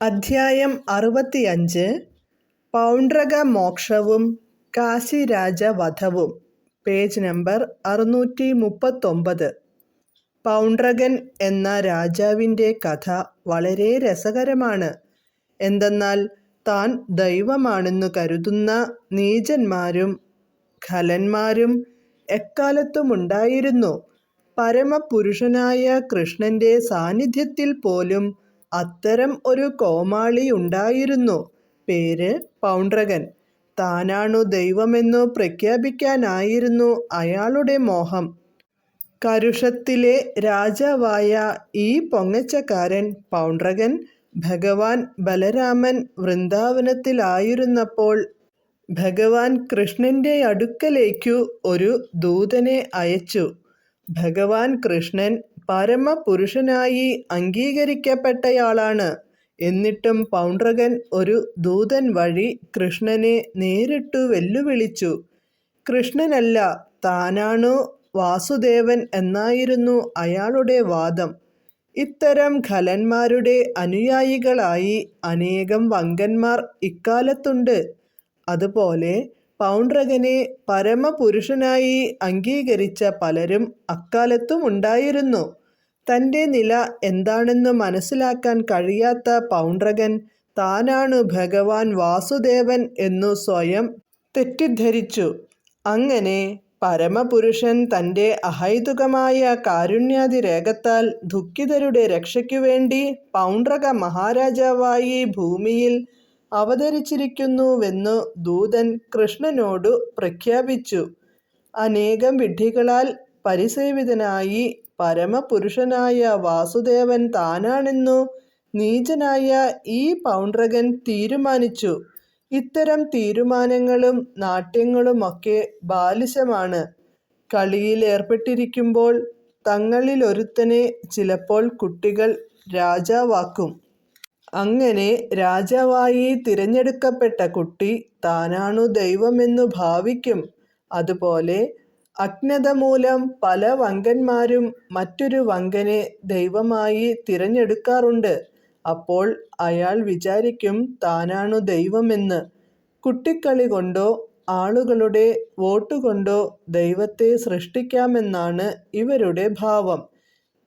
അധ്യായം അറുപത്തിയഞ്ച്. പൗണ്ഡ്രക മോക്ഷവും കാശിരാജ വധവും പേജ് നമ്പർ അറുന്നൂറ്റി മുപ്പത്തൊമ്പത് പൗണ്ഡ്രകൻ എന്ന രാജാവിന്റെ കഥ വളരെ രസകരമാണ്. എന്തെന്നാൽ താൻ ദൈവമാണെന്ന് കരുതുന്ന നീചന്മാരും ഖലന്മാരും എക്കാലത്തുമുണ്ടായിരുന്നു. പരമപുരുഷനായ കൃഷ്ണന്റെ സാന്നിധ്യത്തിൽ പോലും അത്തരം ഒരു കോമാളി ഉണ്ടായിരുന്നു. പേര് പൗണ്ഡ്രകൻ താനാണു ദൈവമെന്നു പ്രഖ്യാപിക്കാനായിരുന്നു അയാളുടെ മോഹം. കരുഷത്തിലെ രാജാവായ ഈ പൊങ്ങച്ചക്കാരൻ പൗണ്ഡ്രകൻ ഭഗവാൻ ബലരാമൻ വൃന്ദാവനത്തിലായിരുന്നപ്പോൾ ഭഗവാൻ കൃഷ്ണന്റെ അടുക്കലേക്കു ഒരു ദൂതനെ അയച്ചു. ഭഗവാൻ കൃഷ്ണൻ പരമപുരുഷനായി അംഗീകരിക്കപ്പെട്ടയാളാണ്. എന്നിട്ടും പൗണ്ഡ്രകൻ ഒരു ദൂതൻ വഴി കൃഷ്ണനെ നേരിട്ടു വെല്ലുവിളിച്ചു. കൃഷ്ണനല്ല താനാണു വാസുദേവൻ എന്നായിരുന്നു അയാളുടെ വാദം. ഇത്തരം ഖലന്മാരുടെ അനുയായികളായി അനേകം വങ്കന്മാർ ഇക്കാലത്തുണ്ട്. അതുപോലെ പൗണ്ഡ്രകനെ പരമപുരുഷനായി അംഗീകരിച്ച പലരും അക്കാലത്തും ഉണ്ടായിരുന്നു. തന്റെ നില എന്താണെന്ന് മനസ്സിലാക്കാൻ കഴിയാത്ത പൗണ്ട്രകൻ താനാണ് ഭഗവാൻ വാസുദേവൻ എന്നു സ്വയം തെറ്റിദ്ധരിച്ചു. അങ്ങനെ പരമപുരുഷൻ തന്റെ അഹൈതുകമായ കാരുണ്യാതിരേഖത്താൽ ദുഃഖിതരുടെ രക്ഷയ്ക്കു വേണ്ടി പൗണ്ഡ്രക മഹാരാജാവായി ഭൂമിയിൽ അവതരിച്ചിരിക്കുന്നുവെന്നു ദൂതൻ കൃഷ്ണനോടു പ്രഖ്യാപിച്ചു. അനേകം വിഡ്ഢികളാൽ പരിസേവിതനായി പരമപുരുഷനായ വാസുദേവൻ താനാണെന്നു നീചനായ ഈ പൗണ്ഡ്രകൻ തീരുമാനിച്ചു. ഇത്തരം തീരുമാനങ്ങളും നാട്യങ്ങളുമൊക്കെ ബാലിശമാണ്. കളിയിലേർപ്പെട്ടിരിക്കുമ്പോൾ തങ്ങളിലൊരുത്തനെ ചിലപ്പോൾ കുട്ടികൾ രാജാവാക്കും. അങ്ങനെ രാജാവായി തിരഞ്ഞെടുക്കപ്പെട്ട കുട്ടി താനാണു ദൈവമെന്നു ഭാവിക്കും. അതുപോലെ അജ്ഞത മൂലം പല വങ്കന്മാരും മറ്റൊരു വങ്കനെ ദൈവമായി തിരഞ്ഞെടുക്കാറുണ്ട്. അപ്പോൾ അയാൾ വിചാരിക്കും താനാണു ദൈവമെന്ന്. കുട്ടിക്കളി കൊണ്ടോ ആളുകളുടെ വോട്ടുകൊണ്ടോ ദൈവത്തെ സൃഷ്ടിക്കാമെന്നാണ് ഇവരുടെ ഭാവം.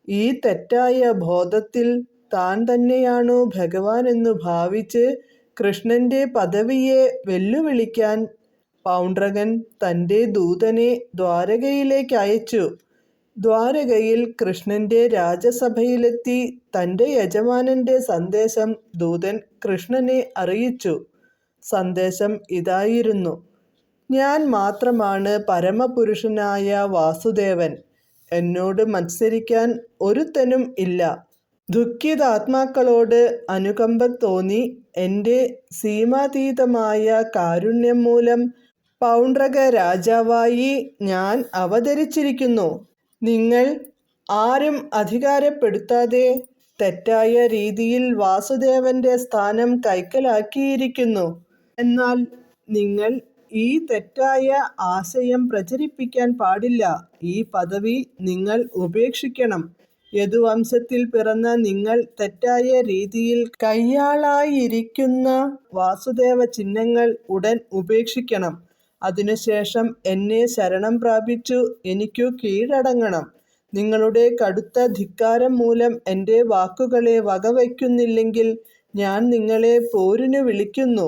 ഈ തെറ്റായ ബോധത്തിൽ താൻ തന്നെയാണോ ഭഗവാൻ എന്ന് ഭാവിച്ച് കൃഷ്ണന്റെ പദവിയെ വെല്ലുവിളിക്കാൻ പൗണ്ട്രകൻ തന്റെ ദൂതനെ ദ്വാരകയിലേക്ക് അയച്ചു. ദ്വാരകയിൽ കൃഷ്ണന്റെ രാജസഭയിലെത്തി തന്റെ യജമാനന്റെ സന്ദേശം ദൂതൻ കൃഷ്ണനെ അറിയിച്ചു. സന്ദേശം ഇതായിരുന്നു. ഞാൻ മാത്രമാണ് പരമപുരുഷനായ വാസുദേവൻ. എന്നോട് മത്സരിക്കാൻ ഒരുത്തനും ഇല്ല. ദുഃഖിതാത്മാക്കളോട് അനുകമ്പ തോന്നി എന്റെ സീമാതീതമായ കാരുണ്യം മൂലം പൗണ്ഡ്രക രാജാവായി ഞാൻ അവതരിച്ചിരിക്കുന്നു. നിങ്ങൾ ആരും അധികാരപ്പെടുത്താതെ തെറ്റായ രീതിയിൽ വാസുദേവന്റെ സ്ഥാനം കൈക്കലാക്കിയിരിക്കുന്നു. എന്നാൽ നിങ്ങൾ ഈ തെറ്റായ ആശയം പ്രചരിപ്പിക്കാൻ പാടില്ല. ഈ പദവി നിങ്ങൾ ഉപേക്ഷിക്കണം. യദുവംശത്തിൽ പിറന്ന നിങ്ങൾ തെറ്റായ രീതിയിൽ കയ്യാളായിരിക്കുന്ന വാസുദേവ ചിഹ്നങ്ങൾ ഉടൻ ഉപേക്ഷിക്കണം. അതിനുശേഷം എന്നെ ശരണം പ്രാപിച്ചു എനിക്കു കീഴടങ്ങണം. നിങ്ങളുടെ കടുത്ത ധിക്കാരം മൂലം എന്റെ വാക്കുകളെ വകവയ്ക്കുന്നില്ലെങ്കിൽ ഞാൻ നിങ്ങളെ പോരിനു വിളിക്കുന്നു.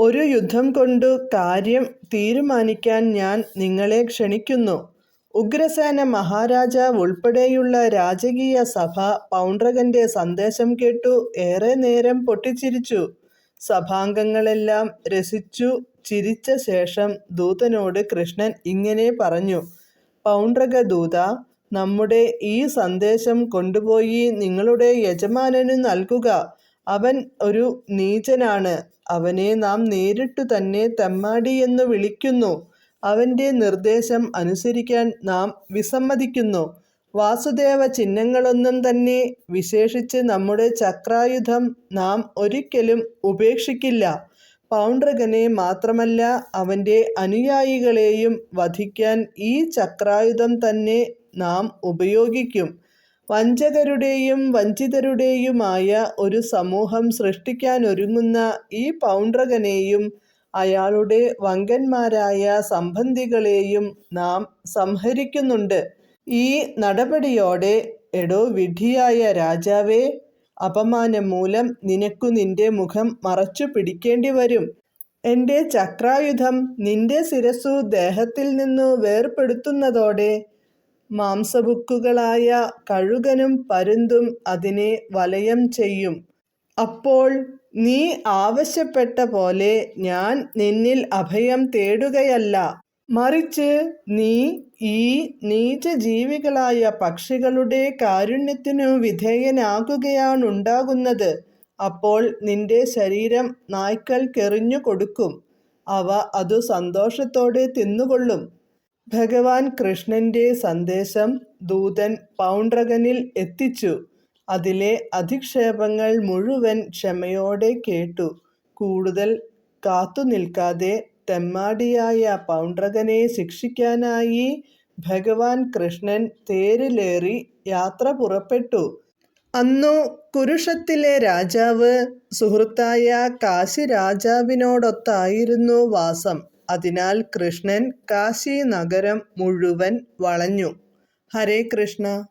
ഒരു യുദ്ധം കൊണ്ടു കാര്യം തീരുമാനിക്കാൻ ഞാൻ നിങ്ങളെ ക്ഷണിക്കുന്നു. ഉഗ്രസേന മഹാരാജാവ് ഉൾപ്പെടെയുള്ള രാജകീയ സഭ പൗണ്ട്രകന്റെ സന്ദേശം കേട്ടു ഏറെ നേരം പൊട്ടിച്ചിരിച്ചു. സഭാംഗങ്ങളെല്ലാം രസിച്ചു ചിരിച്ച ശേഷം ദൂതനോട് കൃഷ്ണൻ ഇങ്ങനെ പറഞ്ഞു പൗണ്ട്രക ദൂത നമ്മുടെ ഈ സന്ദേശം കൊണ്ടുപോയി നിങ്ങളുടെ യജമാനന് നൽകുക. അവൻ ഒരു നീചനാണ്. അവനെ നാം നേരിട്ടു തന്നെ തെമ്മാടിയെന്നു വിളിക്കുന്നു. അവന്റെ നിർദ്ദേശം അനുസരിക്കാൻ നാം വിസമ്മതിക്കുന്നു. വാസുദേവ ചിഹ്നങ്ങളൊന്നും തന്നെ വിശേഷിച്ച് നമ്മുടെ ചക്രായുധം നാം ഒരിക്കലും ഉപേക്ഷിക്കില്ല. പൗണ്ഡ്രകനെ മാത്രമല്ല അവന്റെ അനുയായികളെയും വധിക്കാൻ ഈ ചക്രായുധം തന്നെ നാം ഉപയോഗിക്കും. വഞ്ചകരുടെയും വഞ്ചിതരുടെയുമായ ഒരു സമൂഹം സൃഷ്ടിക്കാനൊരുങ്ങുന്ന ഈ പൗണ്ഡ്രകനെയും അയാളുടെ വങ്കന്മാരായ സംബന്ധികളെയും നാം സംഹരിക്കുന്നുണ്ട്. ഈ നടപടിയോടെ എടോ വിഡ്ഢിയായ രാജാവേ അപമാനം മൂലം നിനക്കു നിന്റെ മുഖം മറച്ചു പിടിക്കേണ്ടി വരും. എന്റെ ചക്രായുധം നിന്റെ ശിരസു ദേഹത്തിൽ നിന്നു വേർപെടുത്തുന്നതോടെ മാംസബുക്കുകളായ കഴുകനും പരുന്തും അതിനെ വലയം ചെയ്യും. അപ്പോൾ നീ ആവശ്യപ്പെട്ട പോലെ ഞാൻ നിന്നിൽ അഭയം തേടുകയല്ല. മറിച്ച് നീ ഈ നീചജീവികളായ പക്ഷികളുടെ കാരുണ്യത്തിനു വിധേയനാകുകയാണുണ്ടാകുന്നത്. അപ്പോൾ നിന്റെ ശരീരം നായ്ക്കൾക്കെറിഞ്ഞു കൊടുക്കും. അവ അതു സന്തോഷത്തോടെ തിന്നുകൊള്ളും. ഭഗവാൻ കൃഷ്ണന്റെ സന്ദേശം ദൂതൻ പൗണ്ട്രകനിൽ എത്തിച്ചു. അതിലെ അധിക്ഷേപങ്ങൾ മുഴുവൻ ക്ഷമയോടെ കേട്ടു. കൂടുതൽ കാത്തുനിൽക്കാതെ തെമ്മാടിയായ പൗണ്ഡ്രകനെ ശിക്ഷിക്കാനായി ഭഗവാൻ കൃഷ്ണൻ തേരിലേറി യാത്ര പുറപ്പെട്ടു. അന്നു കുരുഷത്തിലെ രാജാവ് സുഹൃത്തായ കാശി രാജാവിനോടൊത്തായിരുന്നു വാസം. അതിനാൽ കൃഷ്ണൻ കാശി നഗരം മുഴുവൻ വളഞ്ഞു. ഹരേ കൃഷ്ണ.